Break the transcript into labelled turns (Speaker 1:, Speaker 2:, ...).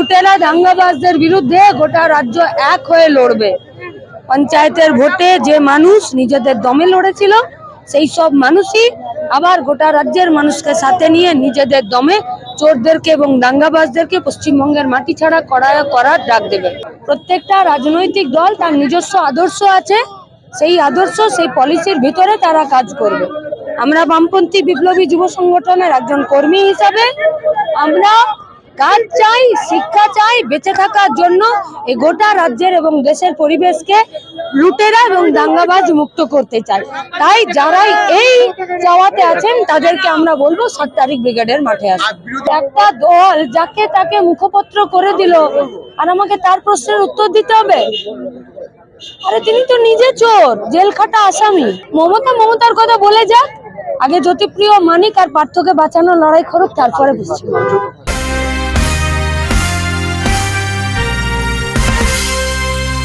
Speaker 1: লুটেরা দাঙ্গাবাজদের বিরুদ্ধে গোটা রাজ্য এক হয়ে লড়বে। পঞ্চায়েতের ভোটে যে মানুষ নিজেদের দমে লড়েছিল, সেই সব মানুষই আবার গোটা রাজ্যের মানুষকে সাথে নিয়ে নিজেদের দমে চোরদেরকে এবং দাঙ্গাবাজদেরকে পশ্চিমবঙ্গের মাটি ছাড়া করা, করার ডাক দেবে। প্রত্যেকটা রাজনৈতিক দল তার নিজস্ব আদর্শ আছে, সেই আদর্শ, সেই পলিসির ভিতরে তারা কাজ করবে। আমরা বামপন্থী বিপ্লবী যুব সংগঠনের একজন কর্মী হিসাবে, আমরা কাজ চাই, শিক্ষা চাই, বেঁচে থাকার জন্য এই গোটা রাজ্যের এবং দেশের পরিবেশকে লুটেরা এবং দাঙ্গাবাজ মুক্ত করতে চাই। তাই যারাই এই চাওয়াতে আছেন, তাদেরকে আমরা বলব সাত তারিখ ব্রিগেডের মাঠে আসুন। একটা দল যাকে তাকে মুখপত্র করে দিল, আর আমাকে তার প্রশ্নের উত্তর দিতে হবে? আরে তিনি তো নিজে চোর জেল খাটা আসামি। মমতা মমতার কথা বলে যাক। আগে জ্যোতিপ্রিয়, মানিক আর পার্থকে বাঁচানোর লড়াই করুক, তারপরে বুঝছি।